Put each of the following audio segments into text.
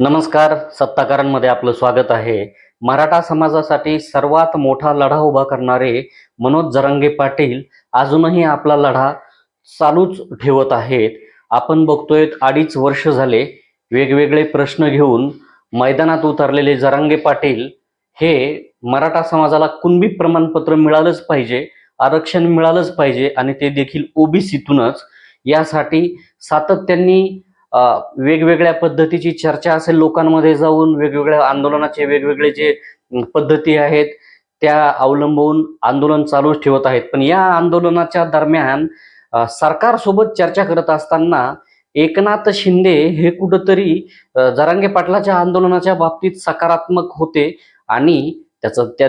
नमस्कार सत्ताकारांमध्ये आपलं स्वागत आहे. मराठा समाजासाठी सर्वात मोठा लढा उभा करणारे मनोज जरांगे पाटील अजूनही आपला लढा चालूच ठेवत आहेत. आपण बघतोय अडीच वर्ष झाले वेगवेगळे प्रश्न घेऊन मैदानात उतरलेले जरांगे पाटील हे मराठा समाजाला कुणबी प्रमाणपत्र मिळालंच पाहिजे आरक्षण मिळालंच पाहिजे आणि ते देखील ओबीसीतूनच. यासाठी सातत्यांनी वेगवेगळ्या पद्धतीची चर्चा असेल लोकांमध्ये जाऊन वेगवेगळ्या आंदोलनाचे वेगवेगळे जे पद्धती आहेत त्या अवलंबून आंदोलन चालूच ठेवत आहेत. पण या आंदोलनाच्या दरम्यान सरकारसोबत चर्चा करत असताना एकनाथ शिंदे हे कुठंतरी जरांगे पाटलाच्या आंदोलनाच्या बाबतीत सकारात्मक होते आणि त्याचा त्या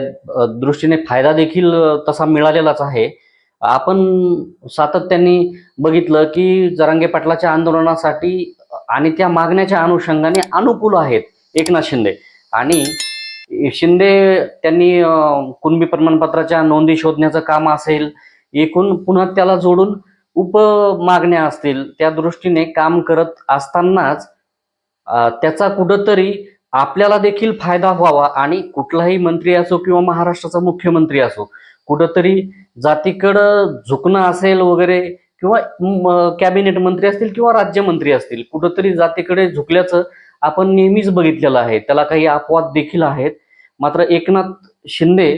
दृष्टीने फायदा देखील तसा मिळालेलाच आहे. आपण सातत्याने बघितलं की जरांगे पाटलाच्या आंदोलनासाठी आणि त्या मागण्याच्या अनुषंगाने अनुकूल आहेत एकनाथ शिंदे. आणि शिंदे त्यांनी कुणबी प्रमाणपत्राच्या नोंदी शोधण्याचं काम असेल एकूण पुन्हा त्याला जोडून उप मागण्या असतील त्या दृष्टीने काम करत असतानाच त्याचा कुठंतरी आपल्याला देखील फायदा व्हावा आणि कुठलाही मंत्री असो किंवा महाराष्ट्राचा मुख्यमंत्री असो कुठंतरी जातीकडं झुकणं असेल वगैरे किंवा म- कॅबिनेट मंत्री असतील किंवा राज्यमंत्री असतील कुठंतरी जातीकडे झुकल्याचं आपण नेहमीच बघितलेलं आहे. त्याला काही अपवाद देखील आहेत. मात्र एकनाथ शिंदे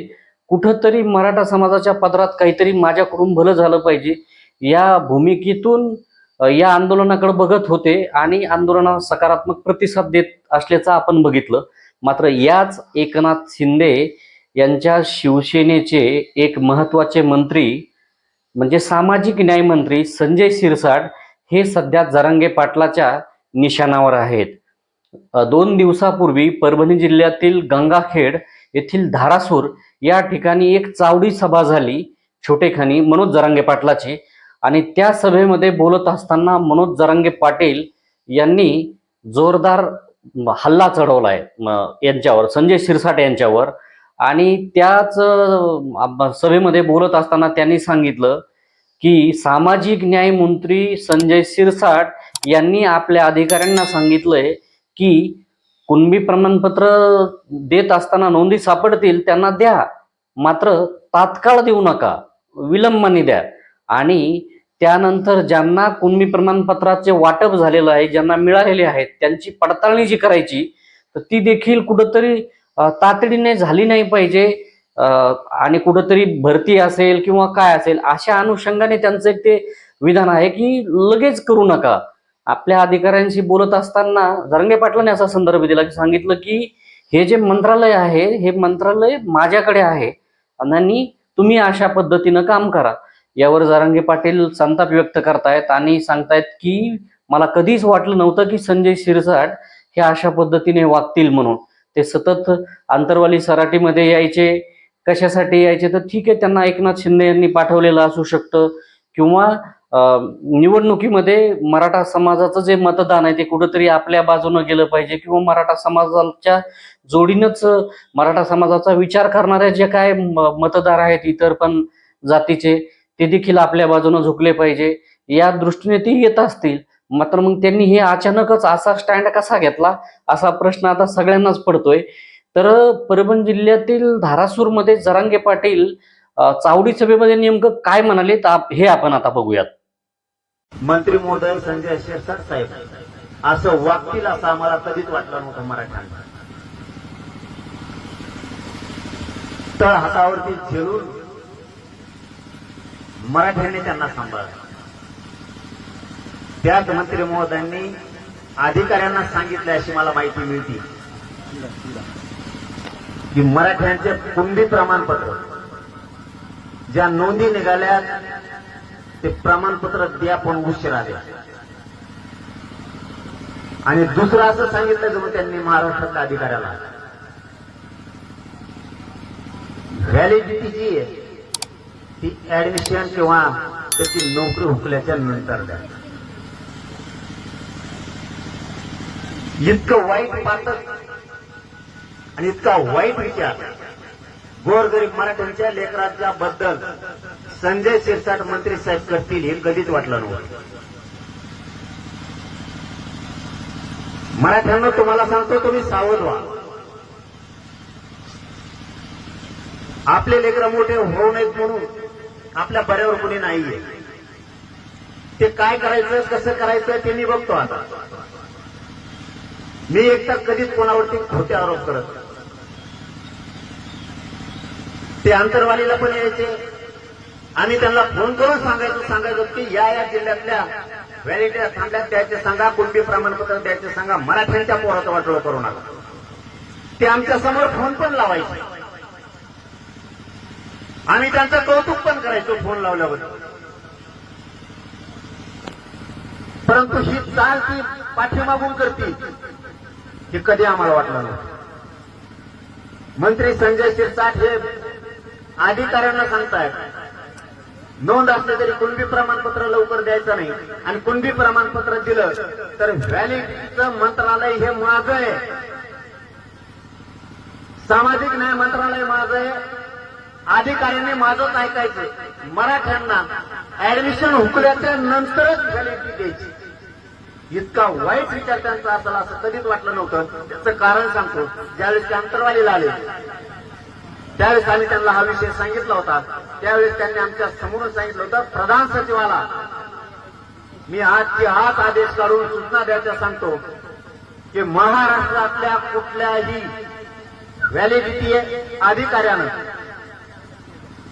कुठंतरी मराठा समाजाच्या पदरात काहीतरी माझ्याकडून भलं झालं पाहिजे या भूमिकेतून या आंदोलनाकडे बघत होते आणि आंदोलनाला सकारात्मक प्रतिसाद देत असल्याचं आपण बघितलं. मात्र याच एकनाथ शिंदे यांच्या शिवसेनेचे एक महत्त्वाचे मंत्री म्हणजे सामाजिक न्याय मंत्री संजय शिरसाट हे सध्या जरांगे पाटलाच्या निशाणावर आहेत. दोन दिवसापूर्वी परभणी जिल्ह्यातील गंगाखेड येथील धारासूर या ठिकाणी एक चावडी सभा झाली छोटेखानी मनोज जरांगे पाटलाची. आणि त्या सभेमध्ये बोलत असताना मनोज जरांगे पाटील यांनी जोरदार हल्ला चढवला आहे यांच्यावर संजय शिरसाट यांच्यावर. आणि त्याच सभेमध्ये बोलत असताना त्यांनी सांगितलं की सामाजिक न्याय मंत्री संजय शिरसाट यांनी आपल्या अधिकाऱ्यांना सांगितलंय की कुणबी प्रमाणपत्र देत असताना नोंदी सापडतील त्यांना द्या. मात्र तात्काळ देऊ नका विलंबाने द्या. आणि त्यानंतर ज्यांना कुणबी प्रमाणपत्राचे वाटप झालेलं आहे ज्यांना मिळालेले आहेत त्यांची पडताळणी जी करायची तर ती देखील कुठंतरी तातडीने झाली नाही पाहिजे आणि कुठंतरी भरती असेल किंवा काय असेल अशा अनुषंगाने त्यांचं एक ते विधान आहे की लगेच करू नका. आपल्या अधिकाऱ्यांशी बोलत असताना जरंगे पाटलांनी असा संदर्भ दिला की सांगितलं की हे जे मंत्रालय आहे हे मंत्रालय माझ्याकडे आहे. आणि तुम्ही अशा पद्धतीनं काम करा. यावर जरंगे पाटील संताप व्यक्त करतायत आणि सांगतायत की मला कधीच वाटलं नव्हतं की संजय शिरसाट हे अशा पद्धतीने वागतील म्हणून. ते सतत आंतरवाली सराटीमध्ये यायचे कशासाठी यायचे? तर ठीक आहे त्यांना एकनाथ शिंदे यांनी पाठवलेलं असू शकतं. किंवा निवडणुकीमध्ये मराठा समाजाचं जे मतदान आहे ते कुठंतरी आपल्या बाजूनं गेलं पाहिजे. किंवा मराठा समाजाच्या जोडीनंच मराठा समाजाचा विचार करणाऱ्या जे काय म- मतदार आहेत इतर पण जातीचे ते देखील आपल्या बाजूनं झुकले पाहिजे. या दृष्टीने ते येत असतील. मात्र मग त्यांनी हे अचानकच असा स्टँड कसा घेतला? असा प्रश्न आता सगळ्यांनाच पडतोय. तर परभणी जिल्ह्यातील धारासूरमध्ये जरांगे पाटील चावडी सभेमध्ये नेमकं काय म्हणाले? हे आपण आता बघूयात. मंत्री महोदय संजय शिरसाट साहेब. असं वागतील असं आम्हाला कधीच वाटलं नव्हतं मराठ्यांना. तळ हातावरती झेलून मराठ्यांनी त्यांना सांभाळलं. त्याच मंत्री महोदयांनी अधिकाऱ्यांना सांगितले अशी मला माहिती मिळते. की मराठ्यांचे कुंडी प्रमाणपत्र ज्या नोंदी निघाल्या ते प्रमाणपत्र द्या पण उशीर आले आणि दुसरं असं सांगितलं जणू त्यांनी महाराष्ट्रातल्या अधिकाऱ्याला. व्हॅलिडिटी जी आहे ती ऍडमिशन किंवा त्याची नोकरी हुकल्याच्या नंतर द्या. इतकं वाईट पातक आणि इतका वाईट विचार. गोरगरीब मराठ्यांच्या लेकरांच्या बद्दल संजय शिरसाट मंत्री साहेब करतील हे कधीच वाटलं नव्हतं. मराठ्यांना तुम्हाला सांगतो तुम्ही सावध व्हा. आपले लेकर मोठे होऊ नयेत म्हणून आपल्या बऱ्यावर कुणी नाहीये. ते काय करायचं कसं करायचं ते मी बघतो आता. मी एकटा कधीच कोणावरती खोटे आरोप करत ते अंतरवालीला पण यायचे. आणि त्यांना फोन करून सांगायचं सांगायचं की या या जिल्ह्यातल्या व्हॅलिटी सांगा त्याचे सांगा कुणबी प्रमाणपत्र द्यायचे सांगा मराठ्यांच्या पोराचं वाटोळ करू नका. ते आमच्यासमोर फोन पण लावायचे. आम्ही त्यांचं कौतुक पण करायचो फोन लावल्याबद्दल परंतु ही चाल ती पाठीमागून करते हे कधी आम्हाला वाटलं नाही. मंत्री संजय शिरसाट हे अधिकाऱ्यांना सांगतायत. नोंद असले तरी कुणबी प्रमाणपत्र लवकर द्यायचं नाही. आणि कुणबी प्रमाणपत्र दिलं तर व्हॅलिडीचं मंत्रालय हे माझं आहे. सामाजिक न्याय मंत्रालय माझं आहे. अधिकाऱ्यांनी माझंच ऐकायचं. मराठ्यांना ऍडमिशन हुकल्याच्या नंतरच व्हॅलिडिटी द्यायची. इतका वाईट विचार त्यांचा असेल असं कधीच वाटलं नव्हतं. त्याचं कारण सांगतो. ज्यावेळेस ते अंतरवालीला आले त्यावेळेस आम्ही त्यांना हा विषय सांगितला होता. त्यावेळेस त्यांनी आमच्यासमोर सांगितलं होतं प्रधान सचिवाला. मी आजची हात आदेश काढून सूचना द्यायच्या सांगतो की महाराष्ट्रातल्या कुठल्याही व्हॅलिडिटी अधिकाऱ्यानं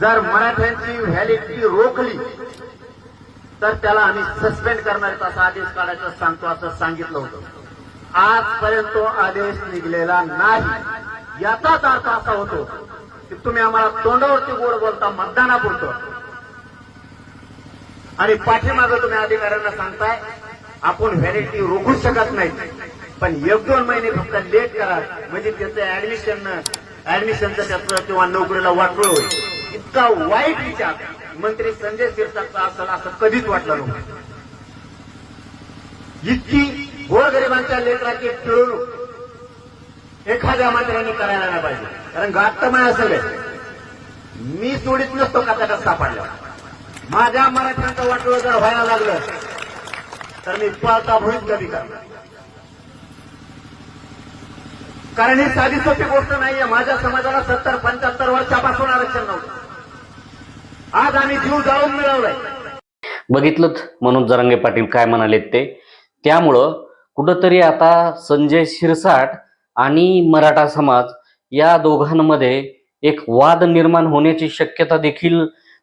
जर मराठ्यांची व्हॅलिडिटी रोखली तर त्याला आम्ही सस्पेंड करणार असा आदेश काढायचा सांगतो असं सांगितलं होतं. आजपर्यंत तो आदेश निघलेला नाही. याचाच अर्थ असा होतो की तुम्ही आम्हाला तोंडावरती गोड बोलता मतदानापुरतं. आणि पाठीमागं तुम्ही अधिकाऱ्यांना सांगताय आपण व्हॅलिडिटी रोखू शकत नाही. पण एक दोन महिने फक्त लेट करा म्हणजे त्याचं ऍडमिशन ऍडमिशनचं त्याचं किंवा नोकरीला वाटोळ होईल. इतका वाईट विचार. मंत्री संजय शिरसाटचा असेल असं कधीच वाटलं नव्हतं. इतकी गोरगरिबांच्या लेकराची पिळवणूक एखाद्या मंत्र्यांनी करायला नाही पाहिजे. कारण गाठमाय असं आहे मी सोडीत नसतो का त्याच्यात सापडला माझ्या मराठ्यांचं वाटलं जर व्हायला लागलं तर मी पळता भुईत कधी करणार? कारण ही साधी सोपी गोष्ट नाहीये. माझ्या समाजाला सत्तर पंच्याहत्तर वर्षापासून आरक्षण नव्हतं. आज आम्ही जीव जाऊन मिळवलाय. बघितलं मनोज जरांगे पाटील काय म्हणालेत ते. त्यामुळं कुठंतरी आता संजय शिरसाट आणि मराठा समाज या दोघांमध्ये एक वाद निर्माण होण्याची शक्यता देखील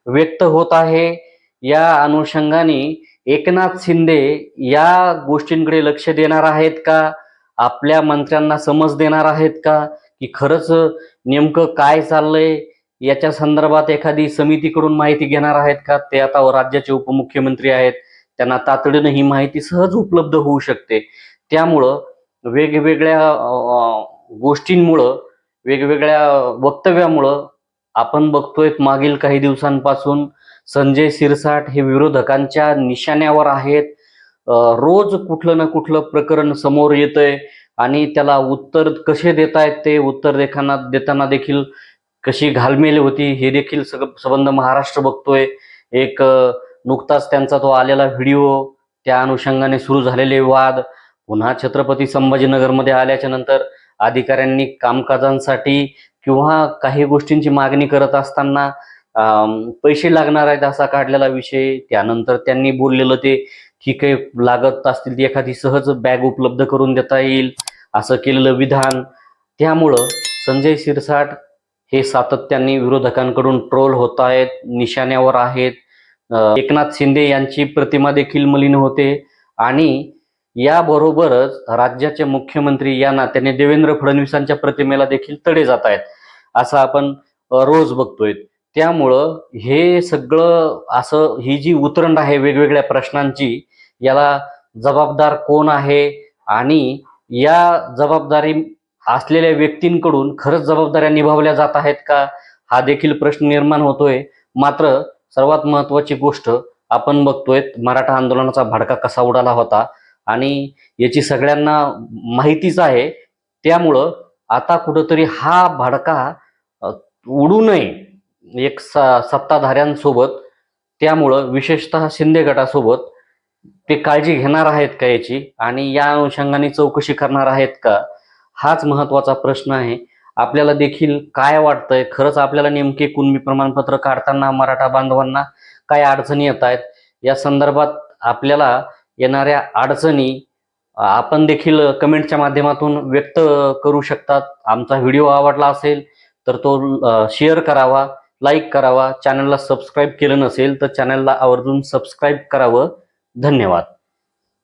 व्यक्त होत आहे. या अनुषंगाने एकनाथ शिंदे या गोष्टींकडे लक्ष देणार आहेत का? आपल्या मंत्र्यांना समज देणार आहेत का? की खरंच नेमकं काय चाललंय? याच्या संदर्भात एखादी समितीकडून माहिती घेणार आहेत का? ते आता राज्याचे उपमुख्यमंत्री आहेत. त्यांना तातडीनं ही माहिती सहज उपलब्ध होऊ शकते. त्यामुळं वेगवेगळ्या गोष्टींमुळं वेगवेगळ्या वक्तव्यामुळं आपण बघतोय मागील काही दिवसांपासून संजय सिरसाट हे विरोधकांच्या निशाण्यावर आहेत. रोज कुठलं ना कुठलं प्रकरण समोर येतंय आणि त्याला उत्तर कसे देतायत ते उत्तर देखाना देताना देखील कशी घालमेल होती हे देखील सग संबंध महाराष्ट्र बघतोय. एक नुकताच त्यांचा तो आलेला व्हिडिओ त्या अनुषंगाने सुरू झालेले वाद. पुन्हा छत्रपती संभाजीनगरमध्ये आल्याच्यानंतर अधिकाऱ्यांनी कामकाजांसाठी किंवा काही गोष्टींची मागणी करत असताना पैसे लागणार आहेत असा काढलेला विषय. त्यानंतर त्यांनी बोललेलं ते ठीक आहे लागत असतील ती एखादी सहज बॅग उपलब्ध करून देता येईल. असं केलेलं विधान. त्यामुळं संजय शिरसाट हे सातत्याने विरोधकांकडून ट्रोल होत आहेत निशाण्यावर आहेत. एकनाथ शिंदे यांची प्रतिमा देखील मलिन होते आणि याबरोबरच राज्याचे मुख्यमंत्री या नात्याने देवेंद्र फडणवीसांच्या प्रतिमेला देखील तडे जात आहेत असं आपण रोज बघतोय. त्यामुळं हे सगळं असं ही जी उतरंड आहे वेगवेगळ्या प्रश्नांची याला जबाबदार कोण आहे? आणि या जबाबदारी असलेल्या व्यक्तींकडून खरंच जबाबदाऱ्या निभावल्या जात आहेत का? हा देखील प्रश्न निर्माण होतोय. मात्र सर्वात महत्वाची गोष्ट आपण बघतोय मराठा आंदोलनाचा भडका कसा उडाला होता आणि याची सगळ्यांना माहितीच आहे. त्यामुळं आता कुठंतरी हा भडका उडू नये एक स- सत्ताधाऱ्यांसोबत. त्यामुळं विशेषतः शिंदे गटासोबत ते काळजी घेणार आहेत का याची? आणि या अनुषंगाने चौकशी करणार आहेत का? हाच महत्त्वाचा प्रश्न आहे. आपल्याला देखील काय वाटतंय? खरंच आपल्याला नेमके कुणबी प्रमाणपत्र काढताना मराठा बांधवांना काय अडचणी येत आहेत? या संदर्भात आपल्याला येणाऱ्या अडचणी आपण देखील कमेंटच्या माध्यमातून व्यक्त करू शकतात. आमचा व्हिडिओ आवडला असेल तर तो शेअर करावा लाईक करावा. चॅनलला सबस्क्राईब केलं नसेल तर चॅनलला आवर्जून सबस्क्राईब करावं. धन्यवाद.